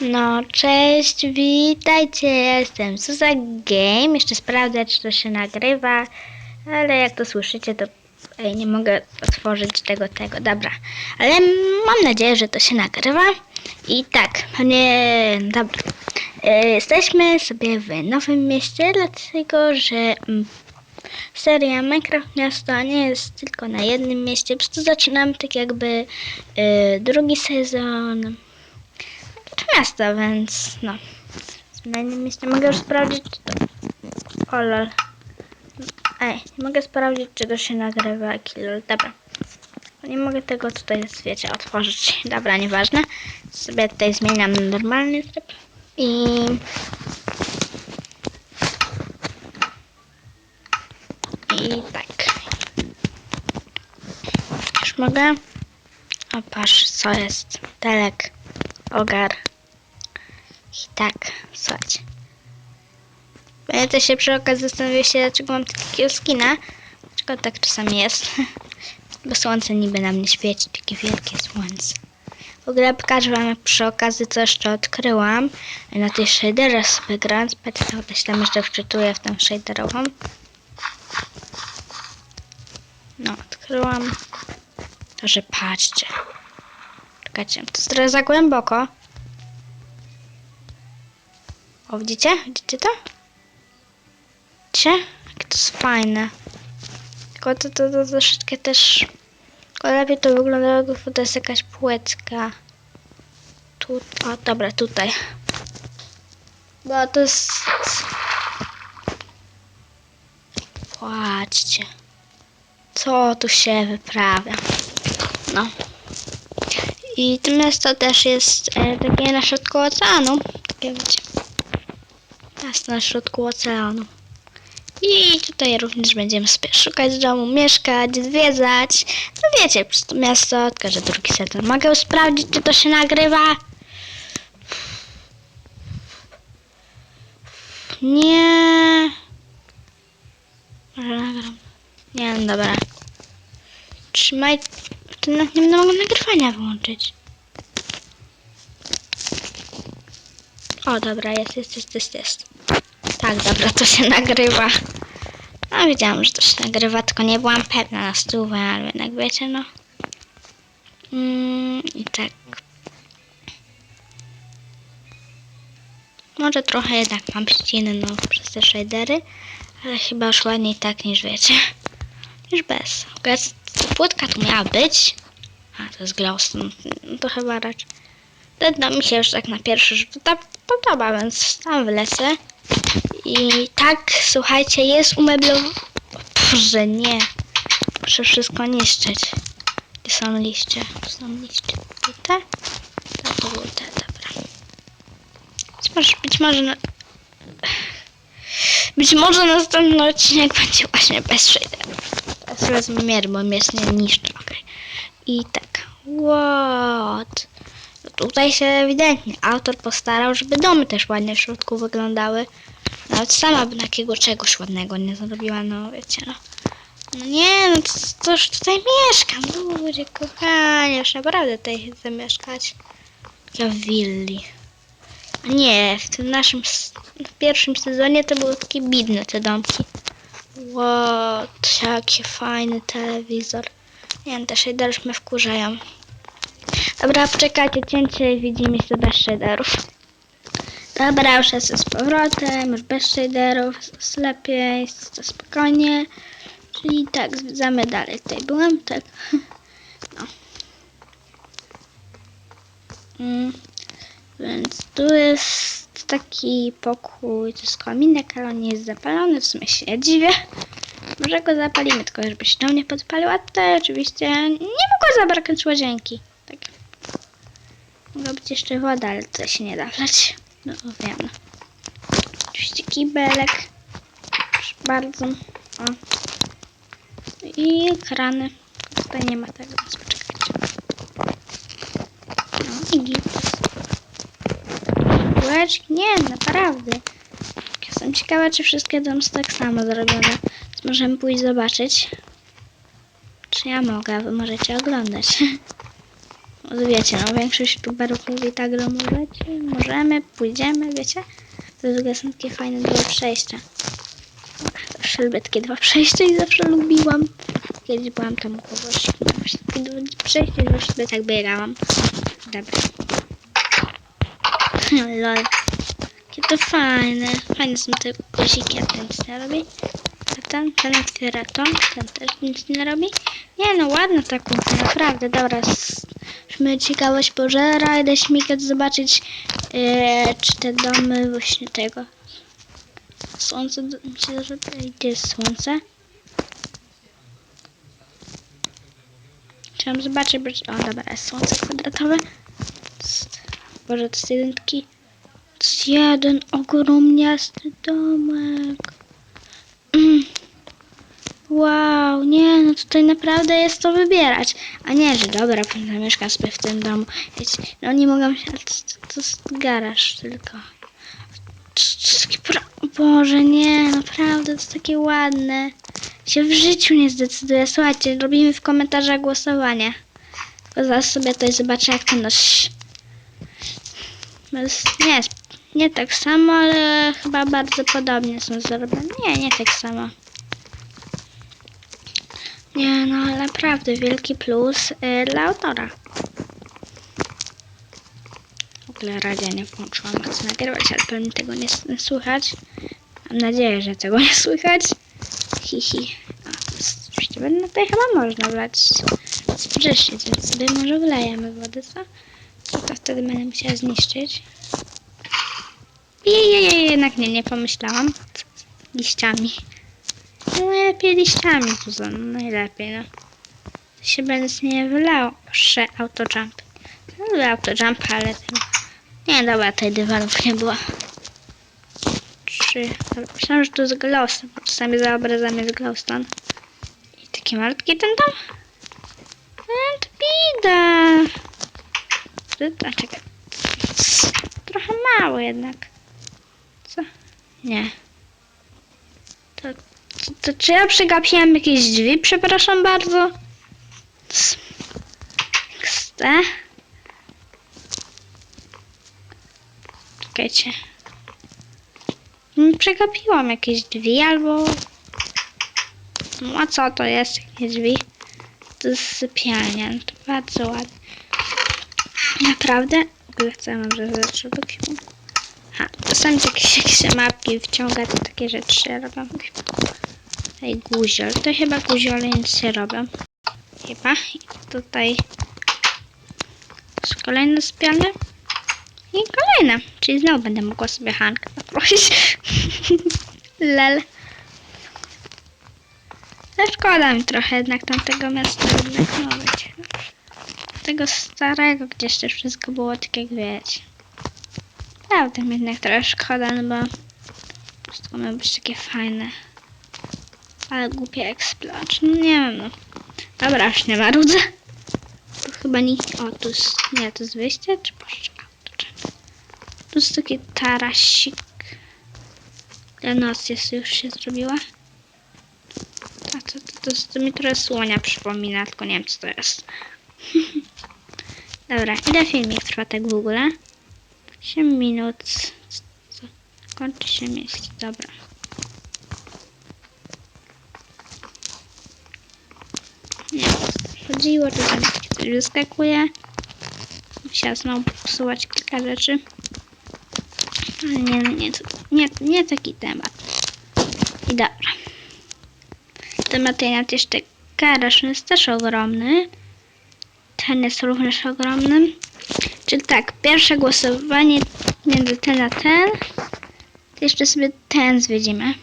No, cześć, witajcie, jestem Suza Game. Jeszcze sprawdzę, czy to się nagrywa, ale jak to słyszycie, to ej, nie mogę otworzyć tego, tego, dobra. Ale mam nadzieję, że to się nagrywa. I tak, nie, dobra. E, Jesteśmy sobie w nowym mieście, dlatego że mm, seria Minecraft Miasto nie jest tylko na jednym mieście. Po prostu zaczynam tak jakby e, drugi sezon to miasto, więc no. Innym mieście mogę już sprawdzić, czy to... O lol. Ej, nie mogę sprawdzić, czy to się nagrywa, jaki lol. Dobra. Nie mogę tego tutaj, wiecie, otworzyć. Dobra, nieważne. Sobie tutaj zmieniam na normalny tryb. I... I tak. Już mogę? O, patrz, co jest. Telek. Ogar. I tak, słuchajcie. Będę się przy okazji zastanowić się, dlaczego mam takiego skina. Dlaczego tak czasami jest. Bo słońce niby na mnie świeci, takie wielkie słońce. W ogóle pokażę wam przy okazji co jeszcze odkryłam. Na tej shaderze sobie grając. Patrzcie, to się tam jeszcze wczytuję w tą shaderową. No, odkryłam. To, że patrzcie. Czekajcie, to jest trochę za głęboko. O, widzicie? Widzicie to? Widzicie? Jak to jest fajne. Tylko to, to, to troszeczkę też... Tylko lepiej to wygląda, bo to jest jakaś płytka. Tu, o, dobra, tutaj. Bo to jest... Patrzcie. Co tu się wyprawia. No. I to miasto też jest e, takie na środku oceanu. Takie wiecie. Miasto na środku oceanu. I tutaj również będziemy sobie szukać domu, mieszkać, zwiedzać. No wiecie, przez to miasto, tylko że drugi sezon. Mogę sprawdzić, czy to się nagrywa? Nie. Może nagram. Nie, no dobra. Trzymaj. To nie będę mogła nagrywania wyłączyć. O, dobra, jest, jest, jest, jest, jest. Tak, dobra, to się nagrywa. No, wiedziałam, że to się nagrywa, tylko nie byłam pewna na stówę, ale jednak wiecie, no. Mm, I tak. Może trochę jednak mam ściny, no, przez te shadery, ale chyba już ładniej tak niż wiecie. Niż bez. Gaz, płytka tu miała być. A, to jest glowstone. No to chyba raczej. To no, mi się już tak na pierwszy rzut podoba, więc tam wlecę. I tak, słuchajcie, jest umeblowane. Boże, nie. Muszę wszystko niszczyć. Gdzie są liście? Tu są liście. Tu te? To, były te, dobra. Być może, być może na... Być może następny odcinek będzie właśnie bez shaderów. Teraz wezmę mier, bo mnie nie niszczy, okej. I tak. What? No tutaj się ewidentnie autor postarał, żeby domy też ładnie w środku wyglądały. Nawet sama bym takiego czegoś ładnego nie zrobiła, no wiecie, no. No nie, no to, to już tutaj mieszkam, ludzie, kochanie, już naprawdę tutaj chcę mieszkać. W willi. A nie, w tym naszym, w pierwszym sezonie to były takie bidne te domki. What, jaki fajny telewizor. Nie wiem, te shadery mnie wkurzają. Dobra, poczekajcie, cięcie i widzimy bez shaderów. Dobra, już jest z powrotem, już bez shaderów, jest lepiej, jest spokojnie. Czyli tak, zwiedzamy dalej. Tutaj byłem, tak. No. Mm. Więc tu jest taki pokój, to jest kominek, ale on nie jest zapalony, w sumie się nie dziwię. Może go zapalimy, tylko żeby się dom nie podpalił, a tutaj oczywiście nie mogło zabraknąć łazienki. Tak. Mogła być jeszcze woda, ale to się nie da wlać. No wiem. Oczywiście kibelek. Proszę bardzo. O. I krany. Tutaj nie ma tego, więc poczekajcie. No i git. Bułeczki? Nie, naprawdę. Jestem ciekawa, czy wszystkie domy są tak samo zrobione. Więc możemy pójść zobaczyć. Czy ja mogę, wy możecie oglądać. No Wiecie, no większość youtuberów mówi tak, że możecie, możemy, pójdziemy, wiecie? To drugie są takie fajne dwa przejścia. Zawsze takie dwa przejścia i zawsze lubiłam. Kiedyś byłam tam u kogoś, właśnie takie dwa przejścia, że sobie tak biegałam. Dobra. Lol. Jakie to fajne. Fajne są te guziki, a ten nic nie robi. A ten, ten otwiera to, ten też nic nie robi. Nie no, ładna ta naprawdę, dobra. Mnie ciekawość pożera, idę śmigać zobaczyć, e, czy te domy właśnie tego. Słońce, gdzie jest słońce? Chciałam zobaczyć, bo... O, dobra, jest słońce kwadratowe. Boże, to jest jedynki. To jest jeden ogromniasty domek. Wow, nie, no tutaj naprawdę jest to wybierać. A nie, że dobra, zamieszkam sobie w tym domu. Wiecie, no nie mogę się, ale to, to, to jest garaż tylko. Boże, nie, naprawdę, to jest takie ładne. Się w życiu nie zdecyduję. Słuchajcie, robimy w komentarzach głosowanie. Tylko zaraz sobie tutaj zobaczę, jak to nos... No nie, nie tak samo, ale chyba bardzo podobnie są zrobione. Nie, nie tak samo. Nie, no ale naprawdę wielki plus y, dla autora. W ogóle radia nie włączyłam, chcę nagrywać, ale pewnie tego nie, nie słychać. Mam nadzieję, że tego nie słychać. Hihi. Właściwie, no tutaj chyba można wlać sprysznic, więc sobie może wlejemy wodę, co? To wtedy będę musiała zniszczyć? Jej, jej, jej, jednak nie, nie pomyślałam. Liściami. Najlepiej liściami tu są, no najlepiej, no. Się będę z nie wylało. Proszę, autojump. No lubię autojump, ale tego... Nie, dobra, tej dywanów nie było. Trzy. Myślałam, że to jest glowstone, czasami za obrazami jest glowstone. I taki malutki ten dom. To bida. A czekaj. Trochę mało jednak. Co? Nie. To, to, czy ja przegapiłam jakieś drzwi? Przepraszam bardzo. XT. Czekajcie. Przegapiłam jakieś drzwi albo... No a co to jest? Jakie drzwi? To jest sypialnia. No to bardzo ładnie. Naprawdę? Chcę że zaczął do kierunku. A, czasami jak się, jak się mapki wciąga, to takie rzeczy robią. Tutaj guziol. To chyba guziole nic się robią. Chyba. I tutaj kolejne spialne. I kolejne. Czyli znowu będę mogła sobie Hankę zaprosić. Lel. Ale szkoda mi trochę jednak tamtego miasta no no. Tego starego, gdzie jeszcze wszystko było tak jak wiecie. Prawda mi jednak trochę szkoda, no bo wszystko miało być takie fajne. Ale głupie eksplocz. No nie wiem, no. Dobra, już nie marudzę. Tu chyba nie... O, tu jest... Nie, to jest wyjście, czy poszczeka? Tu jest taki tarasik. Ta noc jest, już się zrobiła. A to, to, to, to mi trochę słonia przypomina, tylko nie wiem co to jest. Dobra, ile filmik trwa tak w ogóle? 8 minut. Co? Kończy się mieść, dobra. Nie wiem, o co chodziło, tam coś wyskakuje. Musiała znowu popsuwać kilka rzeczy. Ale nie, no nie, nie, nie taki temat. I dobra. Temat ten jeszcze garaż jest też ogromny. Ten jest również ogromny. Czyli tak, pierwsze głosowanie między ten a ten. To jeszcze sobie ten zwiedzimy.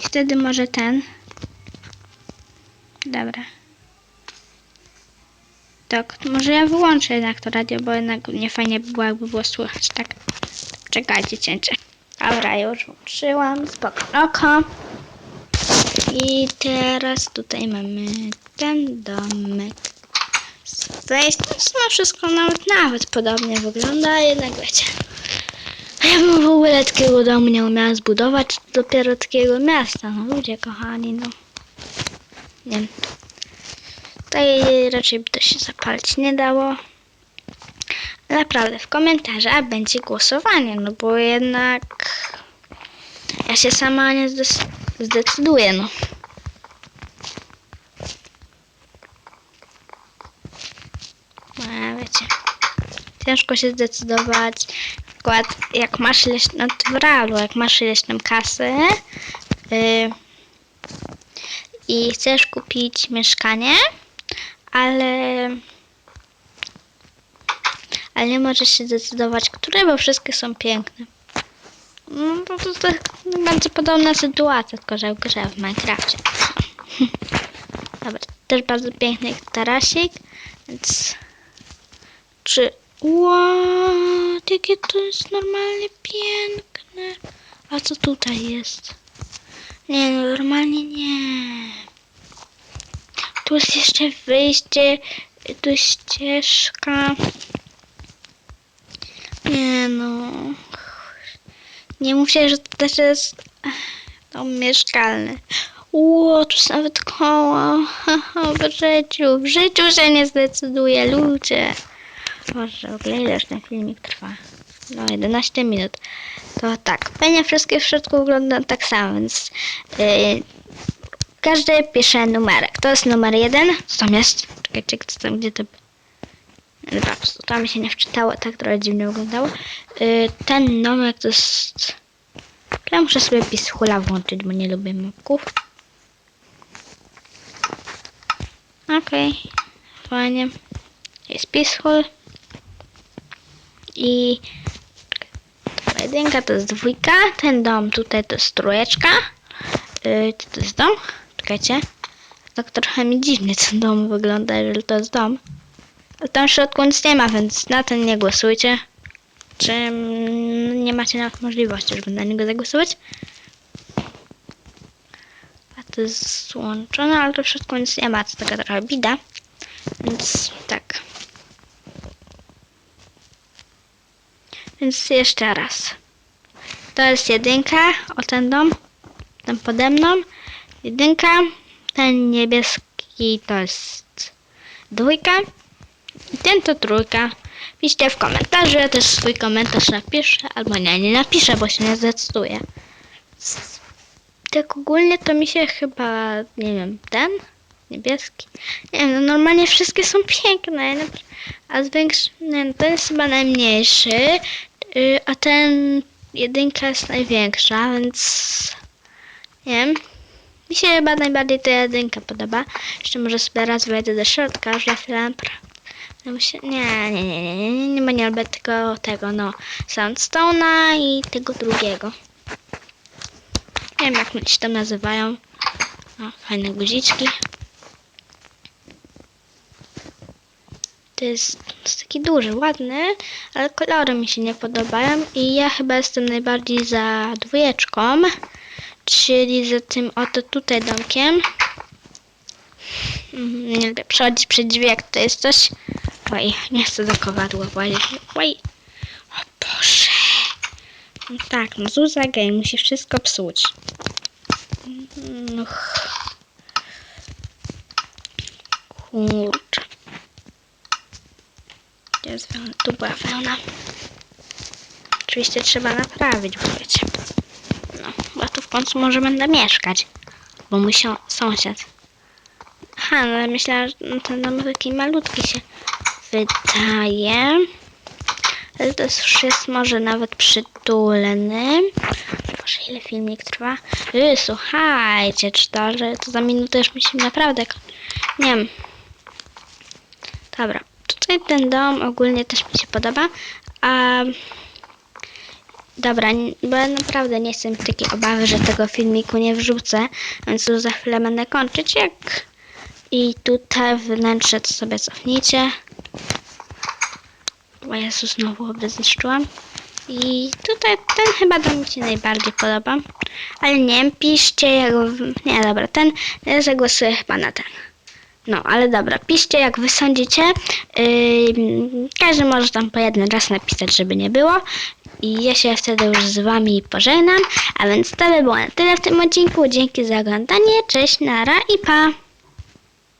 I wtedy może ten. Dobra. Tak, może ja wyłączę jednak to radio, bo jednak nie fajnie by było, jakby było słychać, tak? Czekajcie, cięcie. Dobra, już włączyłam, spoko, oko. I teraz tutaj mamy ten domek. Tutaj no wszystko nawet, nawet podobnie wygląda, jednak wiecie. A ja bym w ogóle takiego domu nie umiała zbudować, dopiero takiego miasta, no ludzie kochani, no. Nie wiem. Tutaj raczej by to się zapalić nie dało. Naprawdę, w komentarzach będzie głosowanie, no bo jednak ja się sama nie zdecyduję, no. No, wiecie, ciężko się zdecydować. Na przykład, jak masz ileś, no to w realu, jak masz ileś tam kasy yy, i chcesz kupić mieszkanie, ale ale nie możesz się zdecydować, które, bo wszystkie są piękne. No to, to, to bardzo podobna sytuacja, tylko że w grze w Minecrafcie. Dobra, też bardzo piękny tarasik, więc czy... Wow, jakie to jest normalnie piękne. A co tutaj jest? Nie, no normalnie nie. Tu jest jeszcze wyjście, tu jest ścieżka. Nie no. Nie mówcie, że to też jest dom mieszkalny. Ło, tu jest nawet koło. W życiu, w życiu się nie zdecyduje, ludzie. Boże, w ogóle ile już ten filmik trwa? No, 11 minut. To tak, pewnie wszystkie w środku wyglądają tak samo, więc yy, każdy pisze numerek. To jest numer jeden. Co tam jest? Czekajcie, co tam, gdzie to... Dobra, po prostu tam się nie wczytało, tak trochę dziwnie wyglądało. Yy, ten numer to jest... Ja muszę sobie pishula włączyć, bo nie lubię mapków. Okej, fajnie. Jest pishul. I jedynka to jest dwójka. Ten dom tutaj to jest trójeczka. Yy, to jest dom? Czekajcie. Tak trochę mi dziwnie ten dom wygląda, jeżeli to jest dom. Ale tam w środku nic nie ma, więc na ten nie głosujcie. Czy mm, nie macie nawet możliwości, żeby na niego zagłosować? A to jest złączone, ale to w środku nic nie ma, to taka trochę bida. Więc tak. Więc jeszcze raz. To jest jedynka, o ten dom, ten pode mną. Jedynka, ten niebieski to jest dwójka. I ten to trójka. Piszcie w komentarzu, ja też swój komentarz napiszę, albo nie, nie napiszę, bo się nie zdecyduję. Tak ogólnie to mi się chyba, nie wiem, ten niebieski. Nie wiem, no normalnie wszystkie są piękne, a zwiększ... Nie, no, ten jest chyba najmniejszy, yy, a ten jedynka jest największa, więc nie wiem. Mi się chyba najbardziej ta jedynka podoba. Jeszcze może sobie raz wejdę do środka, chwilę napra- no nie, nie, nie, nie, nie, nie, nie, bo nie lubię tego, tego, no, Sandstone'a i tego drugiego. Nie wiem, jak oni się tam nazywają. O, fajne guziczki. To jest, to jest taki duży, ładny, ale kolory mi się nie podobają i ja chyba jestem najbardziej za dwójeczką, czyli za tym oto tutaj domkiem. Mhm, Nie lubię przechodzić przez drzwi, jak to jest coś. Oj, nie chcę do kowadła włazić. Oj, o Boże. No tak, no Zuza Game musi wszystko psuć. Uch. Kurczę. Gdzie jest wełna? Tu była wełna. Oczywiście trzeba naprawić, bo wiecie. No, w końcu może będę mieszkać. Bo mój sąsiad. Aha, no ale myślałam, że ten dom taki malutki się wydaje. Ale to już jest może nawet przytulny. Boże, ile filmik trwa? Yy, słuchajcie, cztery, to za minutę już musimy naprawdę... ko- Nie wiem. Dobra, tutaj ten dom ogólnie też mi się podoba. A... Dobra, bo ja naprawdę nie mieć takiej obawy, że tego filmiku nie wrzucę, więc tu za chwilę będę kończyć. Jak i tutaj wnętrze to sobie cofnijcie. O Jezu, znowu obezniszczyłam. I tutaj ten chyba do mi się najbardziej podoba. Ale nie wiem, piszcie jak... Nie, dobra, ten ja zagłosuję chyba na ten. No, ale dobra, piszcie jak wy sądzicie. Yy, każdy może tam po jeden raz napisać, żeby nie było. I ja się wtedy już z wami pożegnam. A więc to by było na tyle w tym odcinku. Dzięki za oglądanie. Cześć, nara i pa!